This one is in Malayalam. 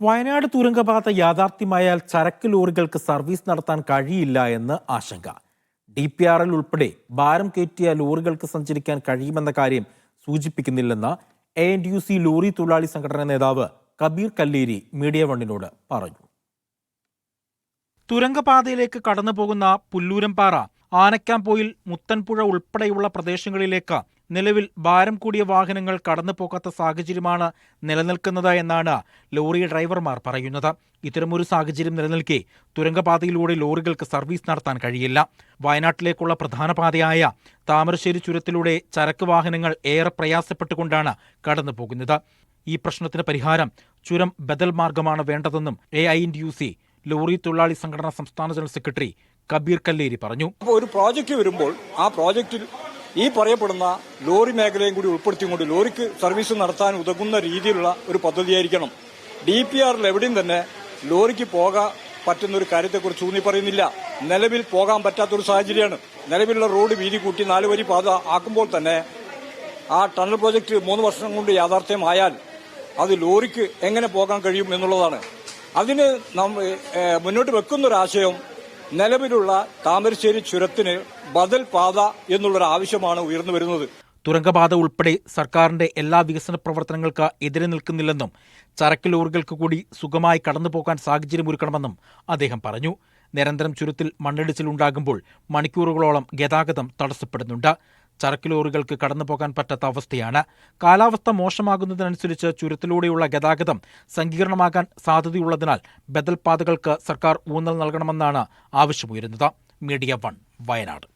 വയനാട് തുരങ്കപാത യാഥാർത്ഥ്യമായാൽ ചരക്ക് ലോറികൾക്ക് സർവീസ് നടത്താൻ കഴിയില്ല എന്ന് ആശങ്ക. ഡി പി ആർ എൽ ഉൾപ്പെടെ ഭാരം കയറ്റിയ ലോറികൾക്ക് സഞ്ചരിക്കാൻ കഴിയുമെന്ന കാര്യം സൂചിപ്പിക്കുന്നില്ലെന്ന് A N U C lorry തൊഴിലാളി സംഘടനാ നേതാവ് കബീർ കല്ലേരി മീഡിയ വണ്ണിനോട് പറഞ്ഞു. തുരങ്കപാതയിലേക്ക് കടന്നു പോകുന്ന പുല്ലൂരംപാറ ആനക്കാംപോയിൽ മുത്തൻപുഴ ഉൾപ്പെടെയുള്ള പ്രദേശങ്ങളിലേക്ക് നിലവിൽ ഭാരം കൂടിയ വാഹനങ്ങൾ കടന്നുപോകാത്ത സാഹചര്യമാണ് നിലനിൽക്കുന്നത് എന്നാണ് ലോറി ഡ്രൈവർമാർ പറയുന്നത്. ഇത്തരമൊരു സാഹചര്യം നിലനിൽക്കെ തുരങ്കപാതയിലൂടെ ലോറികൾക്ക് സർവീസ് നടത്താൻ കഴിയില്ല. വയനാട്ടിലേക്കുള്ള പ്രധാന പാതയായ താമരശ്ശേരി ചുരത്തിലൂടെ ചരക്ക് വാഹനങ്ങൾ ഏറെ പ്രയാസപ്പെട്ടുകൊണ്ടാണ് കടന്നു പോകുന്നത് ഈ പ്രശ്നത്തിന് പരിഹാരം ചുരം ബദൽ മാർഗമാണ് വേണ്ടതെന്നും A I N U C lorry തൊഴിലാളി സംഘടനാ സംസ്ഥാന ജനറൽ സെക്രട്ടറി കബീർ കല്ലേരി പറഞ്ഞു. ഒരു പ്രോജക്റ്റ് വരുമ്പോൾ ആ പ്രോജക്റ്റിൽ ഈ പറയപ്പെടുന്ന ലോറി മേഖലയും കൂടി ഉൾപ്പെടുത്തിക്കൊണ്ട് ലോറിക്ക് സർവീസ് നടത്താൻ ഉതകുന്ന രീതിയിലുള്ള ഒരു പദ്ധതിയായിരിക്കണം. ഡി പി ആറിൽ എവിടെയും തന്നെ ലോറിക്ക് പോകാൻ പറ്റുന്ന ഒരു കാര്യത്തെക്കുറിച്ച് ഊന്നി പറയുന്നില്ല. നിലവിൽ പോകാൻ പറ്റാത്തൊരു സാഹചര്യമാണ്. നിലവിലുള്ള റോഡ് വീതി കൂട്ടി നാല് വരി പാത ആക്കുമ്പോൾ തന്നെ ആ ടണൽ പ്രോജക്റ്റ് മൂന്ന് വർഷം കൊണ്ട് യാഥാർത്ഥ്യമായാൽ അത് ലോറിക്ക് എങ്ങനെ പോകാൻ കഴിയും എന്നുള്ളതാണ്. അതിന് മുന്നോട്ട് വെക്കുന്ന ആശയം നിലവിലുള്ള താമരശ്ശേരി ചുരത്തിന് ബദൽ പാത എന്നുള്ളൊരു ആവശ്യമാണ് ഉയർന്നു വരുന്നത്. തുരങ്കപാത ഉൾപ്പെടെ സർക്കാരിന്റെ എല്ലാ വികസന പ്രവർത്തനങ്ങൾക്ക് എതിരെ നിൽക്കുന്നില്ലെന്നും ചരക്ക് ലോറികൾക്ക് കൂടി സുഖമായി കടന്നുപോകാൻ സാഹചര്യമൊരുക്കണമെന്നും അദ്ദേഹം പറഞ്ഞു. നിരന്തരം ചുരത്തിൽ മണ്ണിടിച്ചിലുണ്ടാകുമ്പോൾ മണിക്കൂറുകളോളം ഗതാഗതം തടസ്സപ്പെടുന്നുണ്ട്. ചരക്ക് ലോറികൾക്ക് കടന്നുപോകാൻ പറ്റാത്ത അവസ്ഥയാണ്. കാലാവസ്ഥ മോശമാകുന്നതിനനുസരിച്ച് ചുരത്തിലൂടെയുള്ള ഗതാഗതം സങ്കീർണമാകാൻ സാധ്യതയുള്ളതിനാൽ ബദൽ പാതകൾക്ക് സർക്കാർ ഊന്നൽ നൽകണമെന്നാണ് ആവശ്യമുയരുന്നത്. Media one Wayanad.